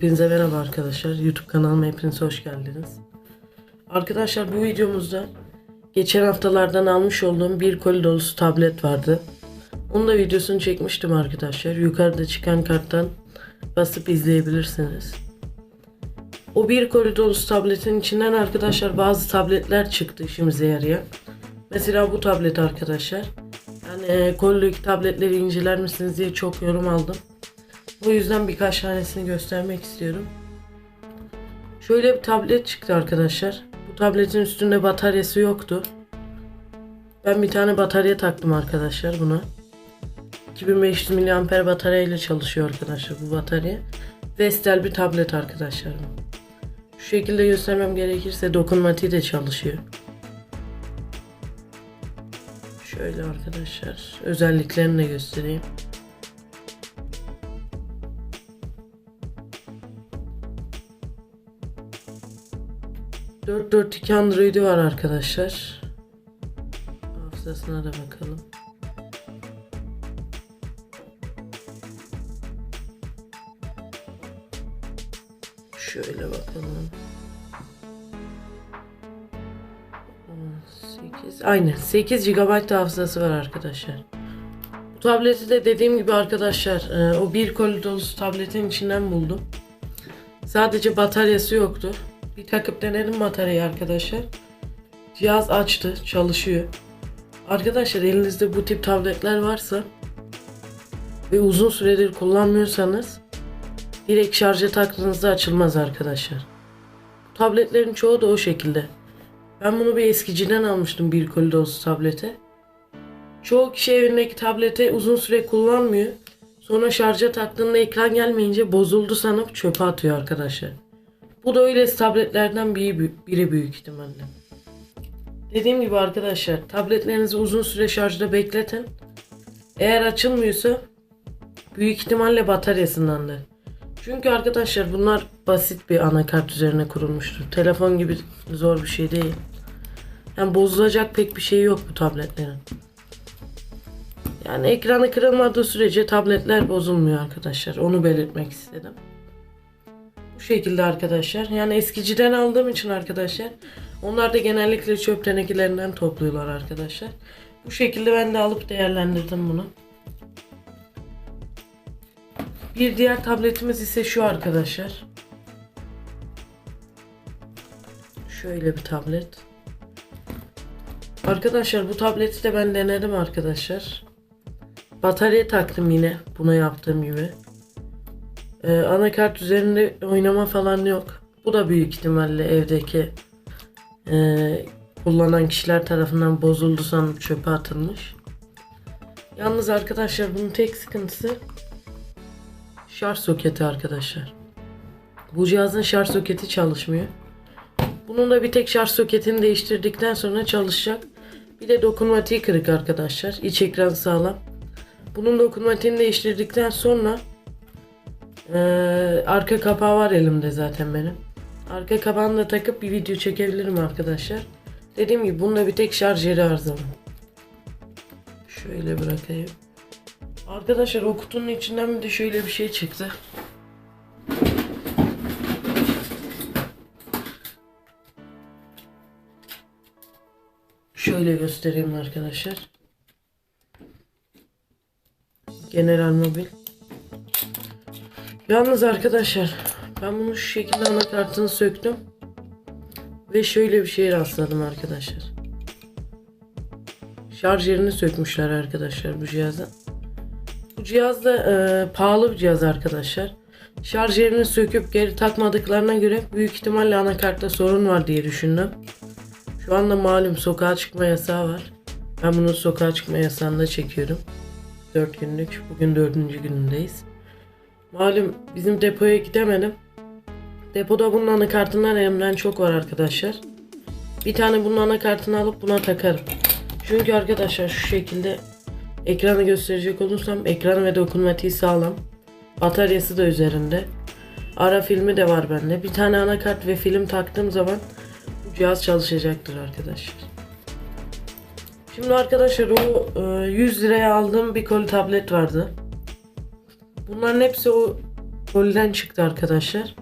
Hepinize merhaba arkadaşlar. YouTube kanalıma hepiniz hoş geldiniz. Arkadaşlar bu videomuzda geçen haftalardan almış olduğum bir koli dolusu tablet vardı. Onun da videosunu çekmiştim arkadaşlar. Yukarıda çıkan karttan basıp izleyebilirsiniz. O bir koli dolusu tabletin içinden arkadaşlar bazı tabletler çıktı işimize yarayan. Mesela bu tablet arkadaşlar. Yani e, kolideki tabletleri inceler misiniz diye çok yorum aldım. O yüzden birkaç tanesini göstermek istiyorum. Şöyle bir tablet çıktı arkadaşlar. Bu tabletin üstünde bataryası yoktu. Ben bir tane batarya taktım arkadaşlar buna. 2500 mAh batarya ile çalışıyor arkadaşlar bu batarya. Vestel bir tablet arkadaşlar. Şu şekilde göstermem gerekirse dokunmatiği de çalışıyor. Şöyle arkadaşlar özelliklerini de göstereyim. Dört dört iki Android'i var arkadaşlar. Hafızasına da bakalım. Şöyle bakalım. 8 aynen 8 GB hafızası var arkadaşlar. Bu tableti de dediğim gibi arkadaşlar e, o bir koli dolusu tabletin içinden buldum. Sadece bataryası yoktu. Bir takıp denedim bataryayı arkadaşlar. Cihaz açtı, çalışıyor. Arkadaşlar elinizde bu tip tabletler varsa ve uzun süredir kullanmıyorsanız direkt şarja taktığınızda açılmaz arkadaşlar. Bu tabletlerin çoğu da o şekilde. Ben bunu bir eskiciden almıştım bir koli dolusu tablete. Çoğu kişi evindeki tableti uzun süre kullanmıyor. Sonra şarja taktığında ekran gelmeyince bozuldu sanıp çöpe atıyor arkadaşlar. Bu da öyle tabletlerden biri, biri büyük ihtimalle. Dediğim gibi arkadaşlar tabletlerinizi uzun süre şarjda bekletin. Eğer açılmıyorsa büyük ihtimalle bataryasındandır. Çünkü arkadaşlar bunlar basit bir anakart üzerine kurulmuştur. Telefon gibi zor bir şey değil. Yani bozulacak pek bir şey yok bu tabletlerin. Yani ekranı kırılmadığı sürece tabletler bozulmuyor arkadaşlar. Onu belirtmek istedim. Bu şekilde arkadaşlar. Yani eskiciden aldığım için arkadaşlar. Onlar da genellikle çöp tenekelerinden topluyorlar arkadaşlar. Bu şekilde ben de alıp değerlendirdim bunu. Bir diğer tabletimiz ise şu arkadaşlar. Şöyle bir tablet. Arkadaşlar bu tableti de ben denedim arkadaşlar. Batarya taktım yine buna yaptığım gibi. Ee, anakart üzerinde oynama falan yok. Bu da büyük ihtimalle evdeki e, kullanan kişiler tarafından bozuldu sanıp çöpe atılmış. Yalnız arkadaşlar bunun tek sıkıntısı şarj soketi arkadaşlar. Bu cihazın şarj soketi çalışmıyor. Bunun da bir tek şarj soketini değiştirdikten sonra çalışacak. Bir de dokunmatiği kırık arkadaşlar. İç ekran sağlam. Bunun dokunmatiğini değiştirdikten sonra ee, arka kapağı var elimde zaten benim. Arka kapağını da takıp bir video çekebilirim arkadaşlar. Dediğim gibi bunda bir tek şarj yeri arızalı. Şöyle bırakayım. Arkadaşlar o kutunun içinden bir de şöyle bir şey çıktı. Şöyle göstereyim arkadaşlar. General Mobil. Yalnız arkadaşlar ben bunu şu şekilde anakartını söktüm. Ve şöyle bir şey rastladım arkadaşlar. Şarj yerini sökmüşler arkadaşlar bu cihazın. Bu cihaz da e, pahalı bir cihaz arkadaşlar. Şarj yerini söküp geri takmadıklarına göre büyük ihtimalle anakartta sorun var diye düşündüm. Şu anda malum sokağa çıkma yasağı var. Ben bunu sokağa çıkma yasağında çekiyorum. 4 günlük. Bugün 4. günündeyiz. Malum bizim depoya gidemedim. Depoda bunun anakartından elimden çok var arkadaşlar. Bir tane bunun anakartını alıp buna takarım. Çünkü arkadaşlar şu şekilde ekranı gösterecek olursam ekran ve dokunmatiği sağlam. Bataryası da üzerinde. Ara filmi de var bende. Bir tane anakart ve film taktığım zaman cihaz çalışacaktır arkadaşlar. Şimdi arkadaşlar o e, 100 liraya aldığım bir koli tablet vardı. Bunların hepsi o koliden çıktı arkadaşlar.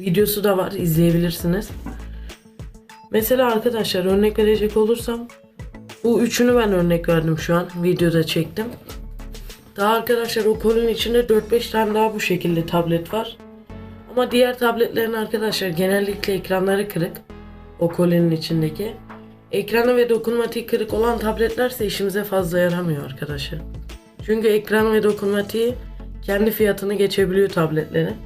Videosu da var izleyebilirsiniz. Mesela arkadaşlar örnek verecek olursam bu üçünü ben örnek verdim şu an videoda çektim. Daha arkadaşlar o kolun içinde 4-5 tane daha bu şekilde tablet var. Ama diğer tabletlerin arkadaşlar genellikle ekranları kırık. O kolinin içindeki. Ekranı ve dokunmatiği kırık olan tabletlerse işimize fazla yaramıyor arkadaşlar. Çünkü ekran ve dokunmatiği kendi fiyatını geçebiliyor tabletlerin.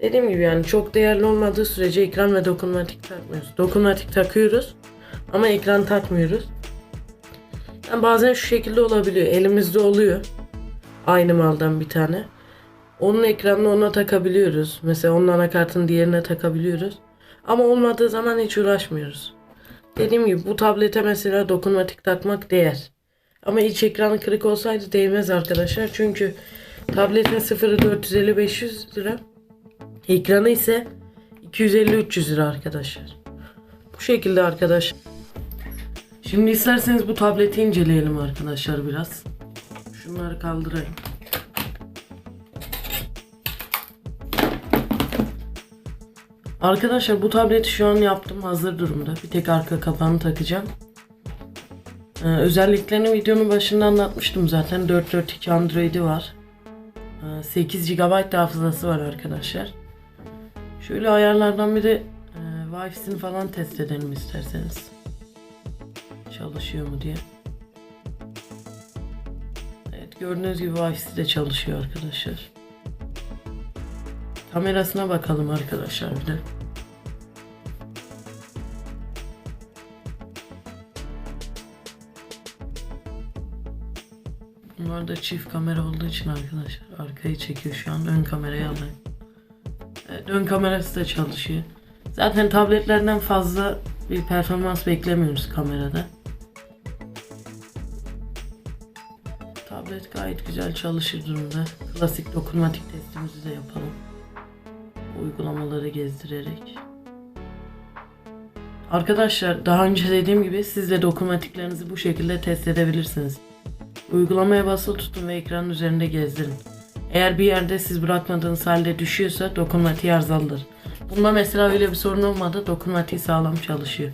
Dediğim gibi yani çok değerli olmadığı sürece ekran ve dokunmatik takmıyoruz. Dokunmatik takıyoruz ama ekran takmıyoruz. Yani bazen şu şekilde olabiliyor. Elimizde oluyor. Aynı maldan bir tane. Onun ekranını ona takabiliyoruz. Mesela onun anakartını diğerine takabiliyoruz. Ama olmadığı zaman hiç uğraşmıyoruz. Dediğim gibi bu tablete mesela dokunmatik takmak değer. Ama iç ekranı kırık olsaydı değmez arkadaşlar. Çünkü tabletin sıfırı 450-500 lira. Ekranı ise 250-300 lira arkadaşlar. Bu şekilde arkadaşlar. Şimdi isterseniz bu tableti inceleyelim arkadaşlar biraz. Şunları kaldırayım. Arkadaşlar bu tableti şu an yaptım hazır durumda. Bir tek arka kapağını takacağım. Ee, özelliklerini videonun başında anlatmıştım zaten. 442 Android'i var. Ee, 8 GB hafızası var arkadaşlar. Şöyle ayarlardan biri e, Wi-Fi'sini falan test edelim isterseniz. Çalışıyor mu diye. Evet gördüğünüz gibi Wi-Fi de çalışıyor arkadaşlar. Kamerasına bakalım arkadaşlar bir de. Bunlar da çift kamera olduğu için arkadaşlar arkayı çekiyor şu an ön kamerayı alayım. Evet, ön kamerası da çalışıyor. Zaten tabletlerden fazla bir performans beklemiyoruz kamerada. Tablet gayet güzel çalışır durumda. Klasik dokunmatik testimizi de yapalım. Uygulamaları gezdirerek. Arkadaşlar daha önce dediğim gibi siz de dokunmatiklerinizi bu şekilde test edebilirsiniz. Uygulamaya basılı tutun ve ekranın üzerinde gezdirin. Eğer bir yerde siz bırakmadığınız halde düşüyorsa dokunmatiği arızalıdır. Bunda mesela öyle bir sorun olmadı. Dokunmatiği sağlam çalışıyor.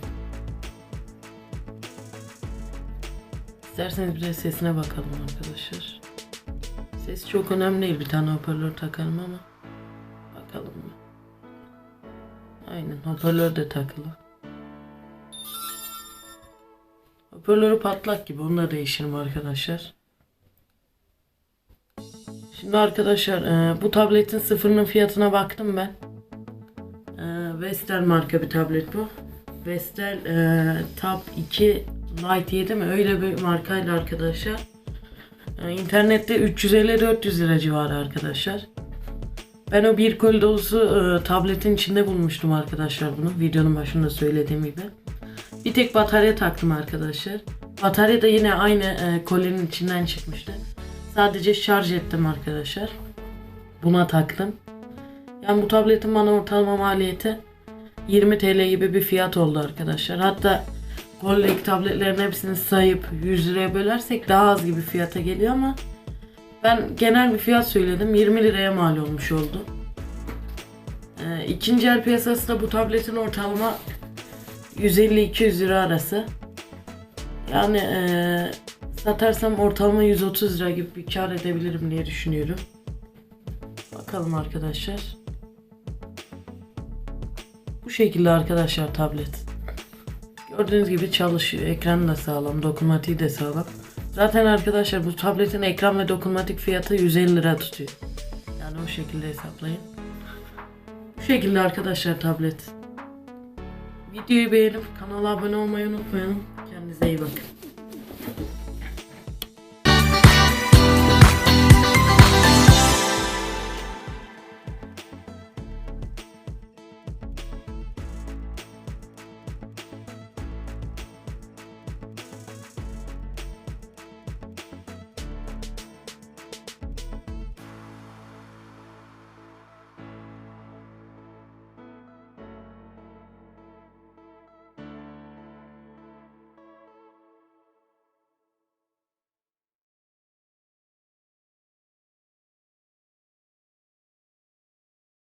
İsterseniz bir de sesine bakalım arkadaşlar. Ses çok önemli değil. Bir tane hoparlör takalım ama. Bakalım mı? Aynen hoparlör de takılı. Hoparlörü patlak gibi. Onu da değiştirim arkadaşlar. Şimdi arkadaşlar e, bu tabletin sıfırının fiyatına baktım ben. E, Vestel marka bir tablet bu. Vestel e, Tab 2 Lite 7 mi? Öyle bir markayla arkadaşlar. E, internette 350-400 lira civarı arkadaşlar. Ben o bir koli dolusu e, tabletin içinde bulmuştum arkadaşlar bunu. Videonun başında söylediğim gibi. Bir tek batarya taktım arkadaşlar. Batarya da yine aynı e, kolinin içinden çıkmıştı. Sadece şarj ettim arkadaşlar. Buna taktım. Yani bu tabletin bana ortalama maliyeti 20 TL gibi bir fiyat oldu arkadaşlar. Hatta koldeki tabletlerin hepsini sayıp 100 liraya bölersek daha az gibi fiyata geliyor ama ben genel bir fiyat söyledim. 20 liraya mal olmuş oldu. Ee, ikinci el piyasası da bu tabletin ortalama 150-200 lira arası. Yani ee, satarsam ortalama 130 lira gibi bir kar edebilirim diye düşünüyorum. Bakalım arkadaşlar. Bu şekilde arkadaşlar tablet. Gördüğünüz gibi çalışıyor. Ekranı da sağlam, dokunmatiği de sağlam. Zaten arkadaşlar bu tabletin ekran ve dokunmatik fiyatı 150 lira tutuyor. Yani o şekilde hesaplayın. Bu şekilde arkadaşlar tablet. Videoyu beğenip kanala abone olmayı unutmayın. Kendinize iyi bakın.